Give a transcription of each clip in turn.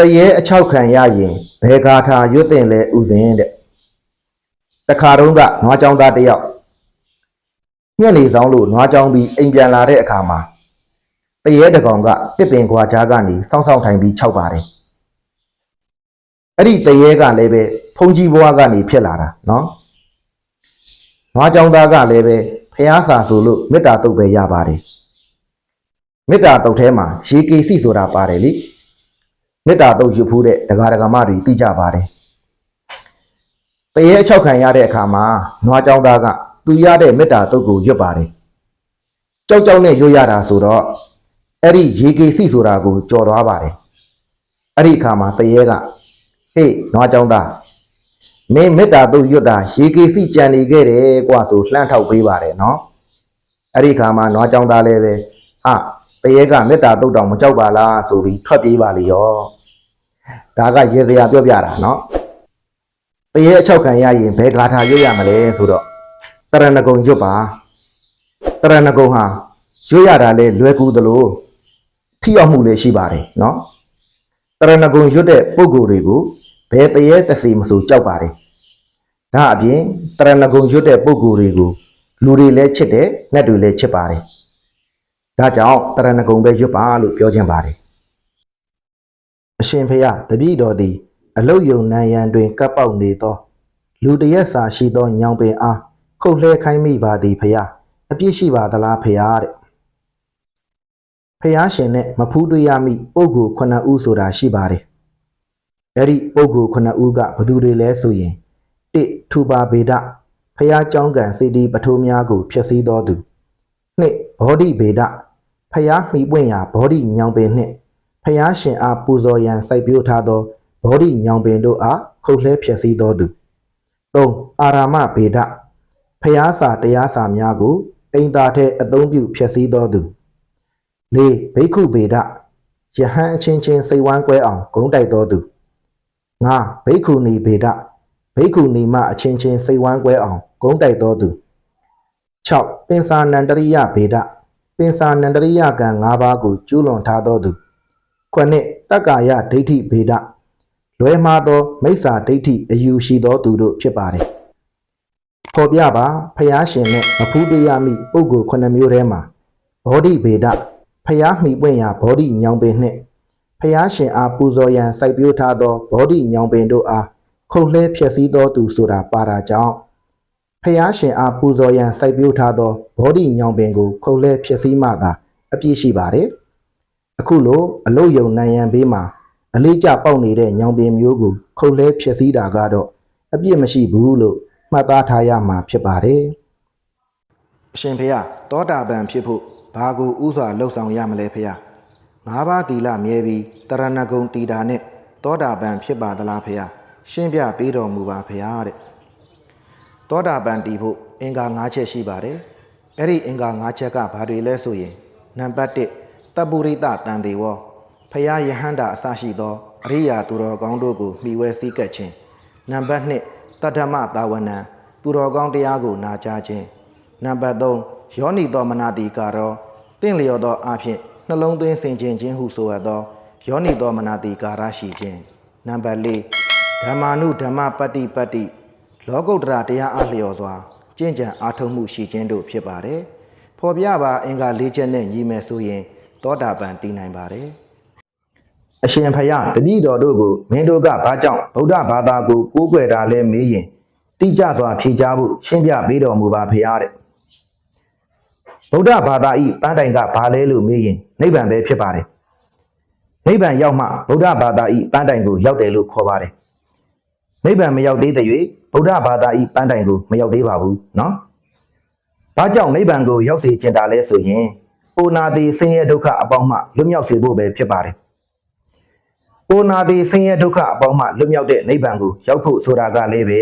တရေအချောက်ခံရရင်ဘယ်ကာထာရွတ်တင်လဲဥစဉ်တဲ့တခါတုန်းကနွားကြောင်းသားတစ်ယောက်ညနေဆောင်လို့နွားကြောင်းပြီးအိမ်ပြန်လာတဲ့အခါမှာတရေတကောင်ကတစ်ပင်ခွာကြားကနေစောင်းစောင်းထိုင်ပြီးခြောက်ပါတယ်အဲ့ဒီတရေကလည်းပဲဖုန်ကြီးဘွားကနေဖြစ်လာတာနော်နွားကြောင်းသားကလည်းပဲဖះစာဆိုလို့မေတ္တာတုတ်ပဲရပါတယ်မေတ္တာတုတ်ထဲမှာရေကေစီဆိုတာပါတယ်လေ မေတ္တာတုတ်ရဖို့တဲ့ဒကာဒကာမတွေသိကြပါတယ်။တရေအချောက်ခံရတဲ့အခါမှာနွားကြောင်းသားကသူရတဲ့မေတ္တာတုတ်ကိုရွတ်ပါတယ်။ကြောက်ကြောက်နဲ့ရွတ်ရတာဆိုတော့အဲ့ဒီရေကေစီဆိုတာကိုကြော်သွားပါတယ်။အဲ့ဒီအခါမှာတရေကဟေ့နွားကြောင်းသားမင်းမေတ္တာတုတ်ရွတ်တာရေကေစီကြံနေခဲ့တယ်ကွာဆိုလှမ်းထောက်ပေးပါတယ်နော်။အဲ့ဒီအခါမှာနွားကြောင်းသားလည်းပဲဟာတရေကမေတ္တာတုတ်တောင်မကြောက်ပါလားဆိုပြီးထွက်ပြေးပါလေရော ဒါကရေစရာပြောပြတာနော်တရေအချောက်ခံရရင်ဘယ်ဂါထာရွတ်ရမလဲဆိုတော့တရဏဂုံရွတ်ပါတရဏဂုံဟာရွတ်ရတာလဲလွယ်ကူသလိုထိရောက်မှုလည်းရှိပါတယ်နော်တရဏဂုံရွတ်တဲ့ပုံကိုယ်တွေကိုဘယ်တရေတစီမဆိုကြောက်ပါတယ်ဒါအပြင်တရဏဂုံရွတ်တဲ့ပုံကိုယ်တွေကိုလူတွေလည်းချစ်တယ်၊နှက်တွေလည်းချစ်ပါတယ်။ဒါကြောင့်တရဏဂုံပဲရွတ်ပါလို့ပြောခြင်းပါတယ်။ အရှင်ဖရာတပည့်တော်သည် အလုတ်ယုံနံရံတွင်ကပ်ပေါက်နေသော လူတရက်စာရှိသောညောင်ပင်အားခုတ်လှဲခိုင်းမိပါသည်ဖရာအပြစ်ရှိပါသလားဖရာတဲ့ဖရာရှင်နဲ့မဖူးတွေ့ရမိပုဂ္ဂိုလ်ခုနှစ်ဦးဆိုတာရှိပါတယ်အဲ့ဒီပုဂ္ဂိုလ်ခုနှစ်ဦးကဘသူတွေလဲဆိုရင်1ထူပါဗေဒဖရာကြောင်းကံစီတီပထိုးများကိုဖျက်ဆီးတော်သူ2ဘောဓိဗေဒဖရာမှီပွင့်ရာဘောဓိညောင်ပင်နှင့် ဖျားရှင်အားပူဇော်ရန်စိုက်ပျိုးထားသောဘောဓိညောင်ပင်တို့အားခုတ်လှဲဖျက်ဆီးတော်သူ၃အာရာမဗေဒဖျားစာတရားစာများကိုအိမ်သာထဲအသုံးပြုဖျက်ဆီးတော်သူ၄ဘိက္ခုဗေဒယဟန်အချင်းချင်းစိတ်ဝမ်းကွဲအောင်ဂုံးတိုက်တော်သူ၅ဘိက္ခုနီဗေဒဘိက္ခုနီမအချင်းချင်းစိတ်ဝမ်းကွဲအောင်ဂုံးတိုက်တော်သူ၆ပင်စာနန္တရိယဗေဒပင်စာနန္တရိယကံ၅ပါးကိုကျူးလွန်ထားတော်သူ ခုနှစ်တက္ကာယဒိဋ္ဌိဗေဒလွဲမှားသောမိစ္ဆာဒိဋ္ဌိအယူရှိသောသူတို့ဖြစ်ပါတယ်။ဖော်ပြပါဖျားရှင်နဲ့မဖူးတွေ့ရမိပုဂ္ဂိုလ်ခုနှစ်မျိုးထဲမှာဘောဓိဗေဒဖျားမှီပွင့်ရာဘောဓိညောင်ပင်နှင့်ဖျားရှင်အားပူဇော်ရန်စိုက်ပျိုးထားသောဘောဓိညောင်ပင်တို့အားခုတ်လှဲဖျက်ဆီးသောသူဆိုတာပါတာကြောင့်ဖျားရှင်အားပူဇော်ရန်စိုက်ပျိုးထားသောဘောဓိညောင်ပင်ကိုခုတ်လှဲဖျက်ဆီးမှသာအပြည့်ရှိပါတယ်။ အခုလိုအလုတ်ယုံနံရံဘေးမှာအလေးကျပေါက်နေတဲ့ညောင်ပင်မျိုးကိုခုတ်လဲဖြစ်စည်းတာကတော့အပြစ်မရှိဘူးလို့မှတ်သားထားရမှာဖြစ်ပါတယ်။အရှင်ဖေယသောတာပန်ဖြစ်ဖို့ဘာကိုဥစွာလှုပ်ဆောင်ရမလဲဖေယ။ငါးပါးသီလမြဲပြီးတရဏဂုံတီတာနဲ့သောတာပန်ဖြစ်ပါသလားဖေယ။ရှင်းပြပေးတော်မူပါဖေယတဲ့။သောတာပန်တည်ဖို့အင်္ဂါ၅ချက်ရှိပါတယ်။အဲ့ဒီအင်္ဂါ၅ချက်ကဘာတွေလဲဆိုရင်နံပါတ်1 တပ္ပုရိတတန်တေဝဖယားယဟန္တာအစရှိသောအရိယာသူတော်ကောင်းတို့ကိုမှီဝဲစည်းကပ်ခြင်းနံပါတ်2တတ္ထမသာဝနံသူတော်ကောင်းတရားကိုနာကြားခြင်းနံပါတ်3ယောနိသောမနာတိကာရောတင့်လျော်သောအဖြစ်နှလုံးသွင်းဆင်ခြင်ခြင်းဟုဆိုရသောယောနိသောမနာတိကာရရှိခြင်းနံပါတ်4ဓမ္မာနုဓမ္မပတ္တိပတ္တိလောကုတ္တရာတရားအလျော်စွာကျင့်ကြံအားထုတ်မှုရှိခြင်းတို့ဖြစ်ပါတယ်ဖော်ပြပါအင်္ဂါ၄ချက်နဲ့ညီမယ်ဆိုရင် သောတာပန်တည်နိုင်ပါတယ်အရှင်ဖယားတပည့်တော်တို့ကိုမင်းတို့ကဘာကြောင့်ဗုဒ္ဓဘာသာကိုကိုးကွယ်တာလဲမေးရင်တိကျစွာဖြေကြားဖို့ရှင်းပြပေးတော်မူပါဖယားတဲ့ဗုဒ္ဓဘာသာဤပန်းတိုင်ကဘာလဲလို့မေးရင်နိဗ္ဗာန်ပဲဖြစ်ပါတယ်နိဗ္ဗာန်ရောက်မှဗုဒ္ဓဘာသာဤပန်းတိုင်ကိုရောက်တယ်လို့ခေါ်ပါတယ်နိဗ္ဗာန်မရောက်သေးတဲ့၍ဗုဒ္ဓဘာသာဤပန်းတိုင်ကိုမရောက်သေးပါဘူးเนาะ ။ဘာကြောင့်နိဗ္ဗာန်ကိုရောက်စေချင်တာလဲဆိုရင် အိုနာတိဆင်းရဲဒုက္ခအပေါင်းမှလွတ်မြောက်စေဖို့ပဲဖြစ်ပါတယ်။အိုနာတိဆင်းရဲဒုက္ခအပေါင်းမှလွတ်မြောက်တဲ့နိဗ္ဗာန်ကိုရောက်ဖို့ဆိုတာကလည်းပဲ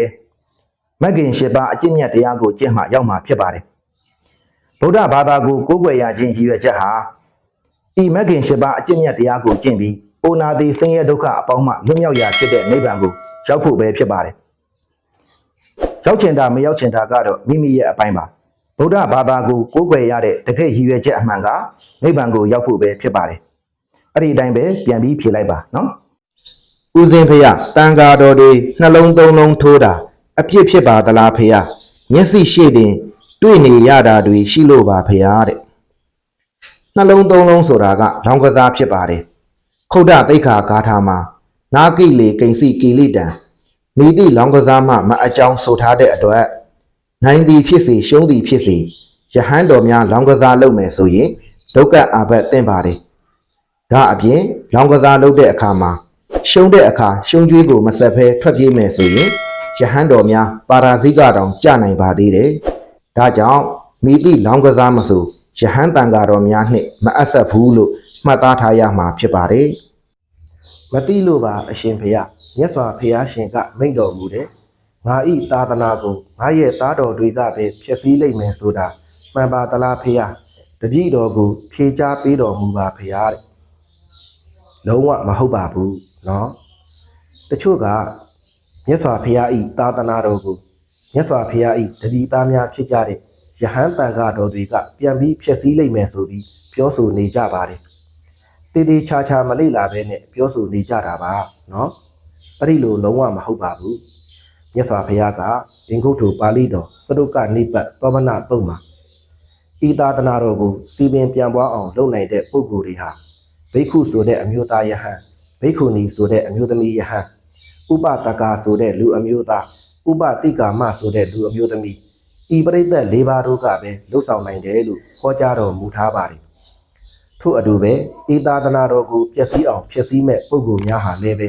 မဂ္ဂင်၈ပါးအကျင့်မြတ်တရားကိုကျင့်မှရောက်မှာဖြစ်ပါတယ်။ဗုဒ္ဓဘာသာကိုကိုးကွယ်ရခြင်းရည်ရွယ်ချက်ဟာဤမဂ္ဂင်၈ပါးအကျင့်မြတ်တရားကိုကျင့်ပြီးအိုနာတိဆင်းရဲဒုက္ခအပေါင်းမှလွတ်မြောက်ရာဖြစ်တဲ့နိဗ္ဗာန်ကိုရောက်ဖို့ပဲဖြစ်ပါတယ်။ရောက်ချင်တာမရောက်ချင်တာကတော့မိမိရဲ့အပိုင်းပါ။ ဗုဒ္ဓဘာသာကိုကိုးကွယ်ရတဲ့တကယ့်ရည်ရွယ်ချက်အမှန်ကနိဗ္ဗာန်ကိုရောက်ဖို့ပဲဖြစ်ပါတယ်။အဲ့ဒီအတိုင်းပဲပြန်ပြီးဖြေလိုက်ပါနော်ဦးစင်းဖေယတန်ဃာတော်တွေနှလုံးသုံးလုံးထိုးတာအပြစ်ဖြစ်ပါသလားဖေယမျက်စိရှိတင်တွေ့နေရတာတွေရှိလို့ပါဖေယတဲ့နှလုံးသုံးလုံးဆိုတာကလောင်ကစားဖြစ်ပါတယ်ခုတ်တသိက္ခာဂါထာမှာနာကိလေကိဉ္စီကိလိတံမိတိလောင်ကစားမှမအကြောင်းဆိုထားတဲ့အတွက် နိုင်သည်ဖြစ်စေရှုံးသည်ဖြစ်စေယဟန်တော်များလောင်ကစားလုပ်မယ်ဆိုရင်ဒုက္ခအာဘတ်တင့်ပါတယ်ဒါအပြင်လောင်ကစားလုပ်တဲ့အခါမှာရှုံးတဲ့အခါရှုံးကြွေးကိုမဆက်ဖဲထွက်ပြေးမယ်ဆိုရင်ယဟန်တော်များပါရာဇိကတောင်ကြနိုင်ပါသေးတယ်။ဒါကြောင့်မိတိလောင်ကစားမဆိုယဟန်တန်ဃာတော်များနှင့်မအပ်ဆက်ဘူးလို့မှတ်သားထားရမှာဖြစ်ပါတယ်။မတိလို့ပါအရှင်ဖေယမြတ်စွာဘုရားရှင်ကမိန့်တော်မူတယ် ငါဤသာသနာကိုငါရဲ့သားတော်တွေကပဲဖြစ်စည်းလိမ့်မယ်ဆိုတာမှန်ပါသလားဖေယတပည့်တော်ကိုဖြေချပေးတော်မူပါဖေယတဲ့လုံးဝမဟုတ်ပါဘူးเนาะတချို့ကမြတ်စွာဘုရားဤသာသနာတော်ကိုမြတ်စွာဘုရားဤတတိသားများဖြစ်ကြတဲ့ယဟန်တန်ဃာတော်တွေကပြန်ပြီးဖြစ်စည်းလိမ့်မယ်ဆိုပြီးပြောဆိုနေကြပါတယ် တေးသေးချာချာမလိလာပဲနဲ့ပြောဆိုနေကြတာပါเนาะအဲ့ဒီလိုလုံးဝမဟုတ်ပါဘူး မြတ်စွာဘုရားကဒင်္ဂုတ်ထုပါဠိတော်သရုပ်ကနိပတ်သောမနတုံမှာဤသာသနာတော်ကိုစီပင်ပြန်ပွားအောင်လုပ်နိုင်တဲ့ပုဂ္ဂိုလ်တွေဟာဘိက္ခုဆိုတဲ့အမျိုးသားယဟန်ဘိက္ခုနီဆိုတဲ့အမျိုးသမီးယဟန်ဥပတကာဆိုတဲ့လူအမျိုးသားဥပတိကာမဆိုတဲ့လူအမျိုးသမီးဤပရိသတ်၄ပါးတို့ကပဲလှုပ်ဆောင်နိုင်တယ်လို့ဟောကြားတော်မူထားပါတယ်ထို့အတူပဲဤသာသနာတော်ကိုပျက်စီးအောင်ဖျက်ဆီးမဲ့ပုဂ္ဂိုလ်များဟာလည်းပဲ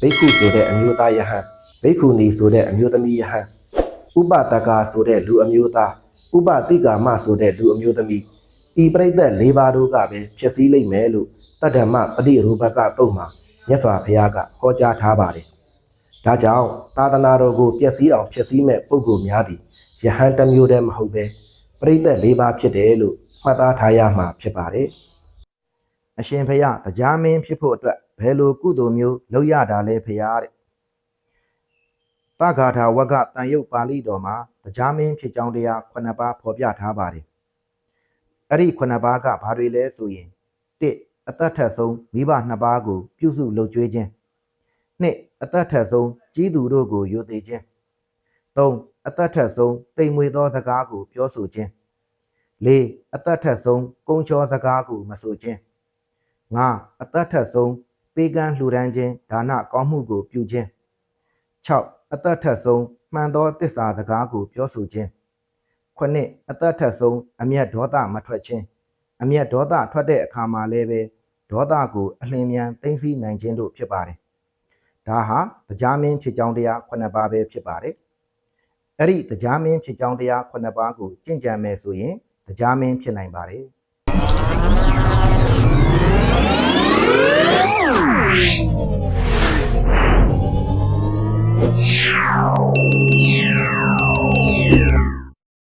ဘိက္ခုဆိုတဲ့အမျိုးသားယဟန် ဘိက္ခုနီဆိုတဲ့အမျိုးသမီးယဟန်ဥပတကာဆိုတဲ့လူအမျိုးသားဥပတိကာမဆိုတဲ့လူအမျိုးသမီးဤပြိဿတ်၄ပါးတို့ကပဲဖျက်ဆီးလိမ့်မယ်လို့တတ္တမပฏิရူပကတုတ်မှာမြတ်စွာဘုရားကဟောကြားထားပါတယ်ဒါကြောင့်သာသနာတော်ကိုပျက်စီးအောင်ဖျက်ဆီးမဲ့ပုဂ္ဂိုလ်များသည်ယဟန်တစ်မျိုးတည်းမဟုတ်ပဲပြိဿတ်၄ပါးဖြစ်တယ်လို့မှတ်သားထားရမှာဖြစ်ပါတယ်အရှင်ဖယားတရားမင်းဖြစ်ဖို့အတွက်ဘယ်လိုကုသိုလ်မျိုးလုပ်ရတာလဲဖယားတဲ့ သဂါထာဝကတန်ရုပ်ပါဠိတော်မှာတရားမင်းဖြစ်ကြောင်းတရား9ပါးဖော်ပြထားပါတယ်အဲ့ဒီ9ပါးကဘာတွေလဲဆိုရင်1အသက်ထက်ဆုံးမိဘ2ပါးကို ပြုစုလုပ်ကြွေးခြင်း2အသက်ထက်ဆုံးကြီးသူတို့ကိုယိုသေးခြင်း3အသက်ထက်ဆုံးတိမ်မွေသောစကားကို ပြောဆိုခြင်း4အသက်ထက်ဆုံးကုံချောစကားကိုမဆိုခြင်းငါအသက်ထက်ဆုံးပေးကမ်းလှူဒန်းခြင်းဒါနကောင်းမှုကိုပြုခြင်း6 အသက်ထက်ဆုံးမှန်သောတစ္ဆာစကားကိုပြောဆိုခြင်း9အသက်ထက်ဆုံးအမျက်ဒေါသမထွက်ခြင်းအမျက်ဒေါသထွက်တဲ့အခါမှာလည်းပဲဒေါသကိုအလင်းမြန်သိသိနိုင်ခြင်းတို့ဖြစ်ပါတယ်ဒါဟာတရားမင်းဖြစ်ကြောင်းတရား9ပါးပဲဖြစ်ပါတယ်အဲ့ဒီတရားမင်းဖြစ်ကြောင်းတရား9ပါးကိုကျင့်ကြံမယ်ဆိုရင်တရားမင်းဖြစ်နိုင်ပါတယ် Thank Yeah.